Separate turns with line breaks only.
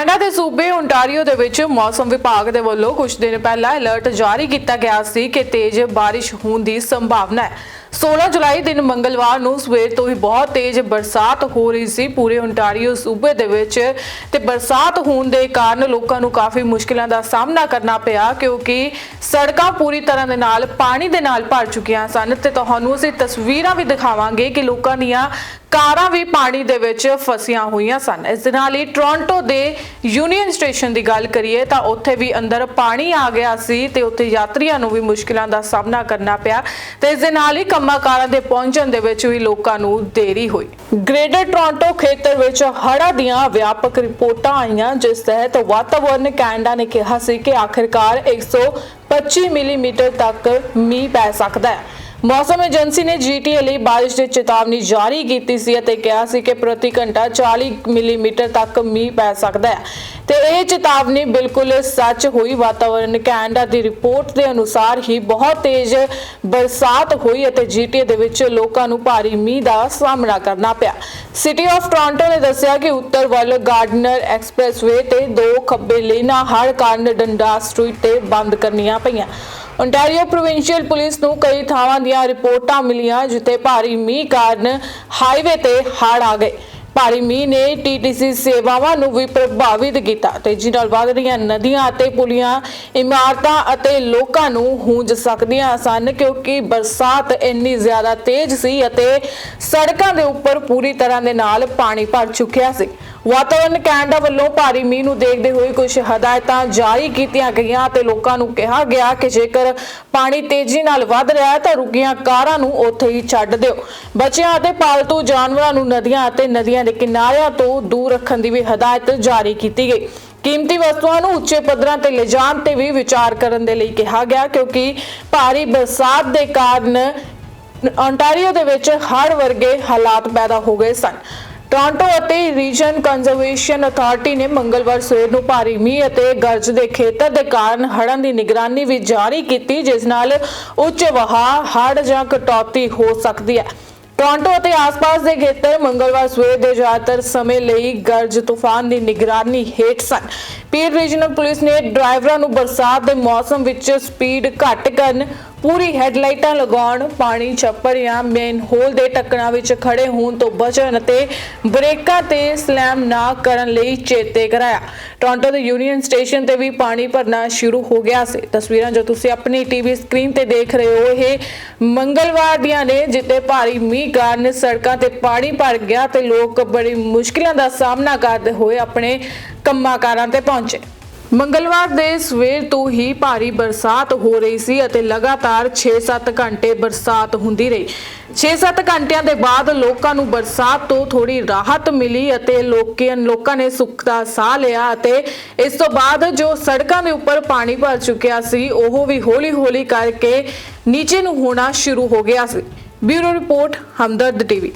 Canada ਦੇ ਸੂਬੇ Ontario ਦੇ ਵਿੱਚ ਮੌਸਮ ਵਿਭਾਗ ਦੇ ਵੱਲੋਂ ਕੁਝ ਦਿਨ ਪਹਿਲਾਂ ਅਲਰਟ ਜਾਰੀ ਕੀਤਾ ਗਿਆ ਸੀ ਕਿ ਤੇਜ਼ ਬਾਰਿਸ਼ ਹੋਣ ਦੀ ਸੰਭਾਵਨਾ ਹੈ। 16 ਜੁਲਾਈ ਦਿਨ ਮੰਗਲਵਾਰ ਨੂੰ ਸਵੇਰ ਤੋਂ ਹੀ ਬਹੁਤ ਤੇਜ਼ ਬਰਸਾਤ ਹੋ ਰਹੀ ਸੀ ਪੂਰੇ ਓਨਟਾਰੀਓ ਸੂਬੇ ਦੇ ਵਿੱਚ। ਤੇ ਬਰਸਾਤ ਹੋਣ ਦੇ ਕਾਰਨ ਲੋਕਾਂ ਨੂੰ ਕਾਫੀ ਮੁਸ਼ਕਿਲਾਂ ਦਾ ਸਾਹਮਣਾ ਕਰਨਾ ਪਿਆ ਕਿਉਂਕਿ ਸੜਕਾਂ ਪੂਰੀ ਤਰ੍ਹਾਂ ਦੇ ਨਾਲ ਪਾਣੀ ਦੇ ਨਾਲ ਭਰ ਚੁੱਕੀਆਂ ਸਨ। ਤੇ ਤੁਹਾਨੂੰ ਅਸੀਂ ਤਸਵੀਰਾਂ ਵੀ ਦਿਖਾਵਾਂਗੇ ਕਿ ਲੋਕਾਂ ਦੀਆਂ ਕਾਰਾਂ ਵੀ ਪਾਣੀ ਦੇ ਵਿੱਚ ਫਸੀਆਂ ਹੋਈਆਂ ਸਨ। ਇਸ ਦੇ ਨਾਲ ਹੀ ਟੋਰਾਂਟੋ ਦੇ ਯੂਨੀਅਨ ਸਟੇਸ਼ਨ ਦੀ ਗੱਲ ਕਰੀਏ ਤਾਂ ਉੱਥੇ ਵੀ ਅੰਦਰ ਪਾਣੀ ਆ ਗਿਆ ਸੀ ਤੇ ਉੱਥੇ ਯਾਤਰੀਆਂ ਨੂੰ ਵੀ ਮੁਸ਼ਕਿਲਾਂ ਦਾ ਸਾਹਮਣਾ ਕਰਨਾ ਪਿਆ। ਤੇ ਇਸ ਦੇ ਨਾਲ ਹੀ ਕੰਮਾਂ-ਕਾਰਾਂ ਦੇ ਪਹੁੰਚਣ ਦੇ ਵਿੱਚ ਵੀ ਲੋਕਾਂ ਨੂੰ ਦੇਰੀ ਹੋਈ। ਗ੍ਰੇਟਰ ਟੋਰਾਂਟੋ ਖੇਤਰ ਵਿੱਚ ਹੜ੍ਹਾਂ ਦੀਆਂ ਵਿਆਪਕ ਰਿਪੋਰਟਾਂ ਆਈਆਂ, ਜਿਸ ਤਹਿਤ ਵਾਤਾਵਰਣ ਕੈਨੇਡਾ ਨੇ ਕਿਹਾ ਸੀ ਕਿ ਆਖਿਰਕਾਰ 125 ਮਿਲੀਮੀਟਰ ਤੱਕ ਮੀਂਹ ਪੈ ਸਕਦਾ ਹੈ। ਮੌਸਮ ਏਜੰਸੀ ਨੇ ਜੀਟੀਏ ਲਈ ਬਾਰਿਸ਼ ਦੀ ਚੇਤਾਵਨੀ ਜਾਰੀ ਕੀਤੀ ਸੀ ਅਤੇ ਕਿਹਾ ਸੀ ਕਿ ਪ੍ਰਤੀ ਘੰਟਾ 40 ਮਿਲੀਮੀਟਰ ਤੱਕ ਮੀਂਹ ਪੈ ਸਕਦਾ ਹੈ। ਤੇ ਇਹ ਚੇਤਾਵਨੀ ਬਿਲਕੁਲ ਸੱਚ ਹੋਈ। ਵਾਤਾਵਰਣ ਕੈਨੇਡਾ ਦੀ ਰਿਪੋਰਟ ਦੇ ਅਨੁਸਾਰ ਹੀ ਬਹੁਤ ਤੇਜ਼ ਬਰਸਾਤ ਹੋਈ ਅਤੇ ਜੀਟੀਏ ਦੇ ਵਿੱਚ ਲੋਕਾਂ ਨੂੰ ਭਾਰੀ ਮੀਂਹ ਦਾ ਸਾਹਮਣਾ ਕਰਨਾ ਪਿਆ। ਸਿਟੀ ਆਫ ਟੋਰਾਂਟੋ ਨੇ ਦੱਸਿਆ ਕਿ ਉੱਤਰ ਵੱਲ ਗਾਰਡਨਰ ਐਕਸਪ੍ਰੈਸਵੇ ਤੇ ਦੋ ਖੱਬੇ ਲੇਨਾਂ ਹੜ੍ਹ ਕਾਰਨ ਡੰਡਾ ਸਟਰੀਟ ਤੇ ਬੰਦ ਕਰਨੀਆਂ ਪਈਆਂ। ਓਨਟਾਰੀਓ ਪ੍ਰੋਵਿੰਸ਼ੀਅਲ ਪੁਲਿਸ ਨੂੰ ਕਈ ਥਾਵਾਂ ਦੀਆਂ ਰਿਪੋਰਟਾਂ ਮਿਲੀਆਂ, ਜਿੱਥੇ ਭਾਰੀ ਮੀਂਹ ਕਾਰਨ ਹਾਈਵੇ ਤੇ ਹੜ੍ਹ ਆ ਗਏ। ਭਾਰੀ ਮੀਂਹ ਨੇ ਟੀਟੀਸੀ ਸੇਵਾਵਾਂ ਨੂੰ ਵੀ ਪ੍ਰਭਾਵਿਤ ਕੀਤਾ ਤੇ ਜਿਸ ਨਾਲ ਵਧ ਰਹੀਆਂ ਨਦੀਆਂ ਅਤੇ ਪੁਲੀਆਂ, ਇਮਾਰਤਾਂ ਅਤੇ ਲੋਕਾਂ ਨੂੰ ਹੂੰਜ ਸਕਦੀਆਂ ਸਨ ਕਿਉਂਕਿ ਬਰਸਾਤ ਇੰਨੀ ਜ਼ਿਆਦਾ ਤੇਜ਼ ਸੀ ਅਤੇ ਸੜਕਾਂ ਦੇ ਉੱਪਰ ਪੂਰੀ ਤਰ੍ਹਾਂ ਦੇ ਨਾਲ ਪਾਣੀ ਭਰ ਚੁੱਕਿਆ ਸੀ। ਵਾਤਾਵਰਣ ਕੈਨੇਡਾ ਵੱਲੋਂ ਭਾਰੀ ਮੀਂਹ ਨੂੰ ਦੇਖਦੇ ਹੋਏ ਕੁਝ ਹਦਾਇਤਾਂ ਜਾਰੀ ਕੀਤੀਆਂ ਗਈਆਂ ਤੇ ਲੋਕਾਂ ਨੂੰ ਕਿਹਾ ਗਿਆ ਕਿ ਜੇਕਰ ਪਾਣੀ ਤੇਜ਼ੀ ਨਾਲ ਵੱਧ ਰਿਹਾ ਹੈ ਤਾਂ ਰੁਕੀਆਂ ਕਾਰਾਂ ਨੂੰ ਉੱਥੇ ਹੀ ਛੱਡ ਦਿਓ। ਬੱਚਿਆਂ ਅਤੇ ਪਾਲਤੂ ਜਾਨਵਰਾਂ ਨੂੰ ਨਦੀਆਂ ਅਤੇ ਨਦੀਆਂ ਦੇ ਕਿਨਾਰਿਆਂ ਤੋਂ ਦੂਰ ਰੱਖਣ ਦੀ ਵੀ ਹਦਾਇਤ ਜਾਰੀ ਕੀਤੀ ਗਈ। ਕੀਮਤੀ ਵਸਤੂਆਂ ਨੂੰ ਉੱਚੇ ਪੱਧਰਾਂ ਤੇ ਲਿਜਾਣ ਤੇ ਵੀ ਵਿਚਾਰ ਕਰਨ ਦੇ ਲਈ ਕਿਹਾ ਗਿਆ, ਕਿਉਂਕਿ ਭਾਰੀ ਬਰਸਾਤ ਦੇ ਕਾਰਨ ontario ਦੇ ਵਿੱਚ ਹੜ੍ਹ ਵਰਗੇ ਹਾਲਾਤ ਪੈਦਾ ਹੋ ਗਏ ਸਨ। ਟੋਰਾਂਟੋ ਅਤੇ ਰੀਜਨ ਕੰਜ਼ਰਵੇਸ਼ਨ ਅਥਾਰਟੀ ਨੇ ਮੰਗਲਵਾਰ ਸਵੇਰ ਨੂੰ ਭਾਰੀ ਮੀਂਹ ਅਤੇ ਗਰਜ ਦੇ ਖੇਤਰ ਦੇ ਕਾਰਨ ਹੜ੍ਹਾਂ ਦੀ ਨਿਗਰਾਨੀ ਵੀ ਜਾਰੀ ਕੀਤੀ, ਜਿਸ ਨਾਲ ਉੱਚ ਵਹਾਅ, ਹੜ੍ਹ ਜਾਂ ਕਟੌਤੀ ਹੋ ਸਕਦੀ ਹੈ। ਟੋਰਾਂਟੋ ਅਤੇ ਆਸ-ਪਾਸ ਦੇ ਖੇਤਰ ਮੰਗਲਵਾਰ ਸਵੇਰ ਦੇ ਜ਼ਿਆਦਾਤਰ ਸਮੇਂ ਲਈ ਗਰਜ ਤੂਫਾਨ ਦੀ ਨਿਗਰਾਨੀ ਹੇਠ ਸਨ। ਪੀਰ ਰੀਜਨਲ ਪੁਲਿਸ ਨੇ ਡਰਾਈਵਰਾਂ ਨੂੰ ਬਰਸਾਤ ਦੇ ਮੌਸਮ ਵਿੱਚ ਸਪੀਡ ਘੱਟ ਕਰਨ ਪੂਰੀ ਹੈਡਲਾਈਟਾਂ ਲਗਾਉਣ, ਪਾਣੀ ਛੱਪੜ ਜਾਂ ਮੇਨ ਹੋਲ ਦੇ ਟੱਕਰਾਂ ਵਿੱਚ ਖੜੇ ਹੋਣ ਤੋਂ ਬਚਣ ਅਤੇ ਬ੍ਰੇਕਾਂ ਤੇ ਸਲੈਮ ਨਾ ਕਰਨ ਲਈ ਚੇਤੇ ਕਰਾਇਆ। ਟੋਰਾਂਟੋ ਦੇ ਯੂਨੀਅਨ ਸਟੇਸ਼ਨ ਤੇ ਵੀ ਪਾਣੀ ਭਰਨਾ ਸ਼ੁਰੂ ਹੋ ਗਿਆ ਸੀ। ਤਸਵੀਰਾਂ ਜੋ ਤੁਸੀਂ ਆਪਣੀ ਟੀਵੀ ਸਕਰੀਨ ਤੇ ਦੇਖ ਰਹੇ ਹੋ, ਇਹ ਮੰਗਲਵਾਰ ਦੀਆਂ ਨੇ ਜਿੱਤੇ ਭਾਰੀ ਮੀਂਹ ਕਾਰਨ ਸੜਕਾਂ ਤੇ ਪਾਣੀ ਭਰ ਗਿਆ ਤੇ ਲੋਕ ਬੜੀ ਮੁਸ਼ਕਿਲਾਂ ਦਾ ਸਾਹਮਣਾ ਕਰਦੇ ਹੋਏ ਆਪਣੇ ਕੰਮਾਂ ਕਾਰਾਂ ਤੇ ਪਹੁੰਚੇ। ਮੰਗਲਵਾਰ ਦੇ ਸਵੇਰ ਤੋਂ ਹੀ ਭਾਰੀ ਬਰਸਾਤ ਹੋ ਰਹੀ ਸੀ ਅਤੇ ਲਗਾਤਾਰ 6-7 ਘੰਟੇ ਬਰਸਾਤ ਹੁੰਦੀ ਰਹੀ। 6-7 ਘੰਟਿਆਂ ਦੇ ਬਾਅਦ ਲੋਕਾਂ ਨੂੰ ਬਰਸਾਤ ਤੋਂ ਥੋੜੀ ਰਾਹਤ ਮਿਲੀ ਅਤੇ ਲੋਕਾਂ ਲੋਕਾਂ ਨੇ ਸੁੱਖ ਦਾ ਸਾਹ ਲਿਆ ਅਤੇ ਇਸ ਤੋਂ ਬਾਅਦ ਜੋ ਸੜਕਾਂ ਦੇ ਉੱਪਰ ਪਾਣੀ ਭਰ ਚੁੱਕਿਆ ਸੀ, ਉਹ ਵੀ ਹੌਲੀ-ਹੌਲੀ ਕਰਕੇ ਨੀਚੇ ਨੂੰ ਹੋਣਾ ਸ਼ੁਰੂ ਹੋ ਗਿਆ ਸੀ। Bureau report, Hamdard TV.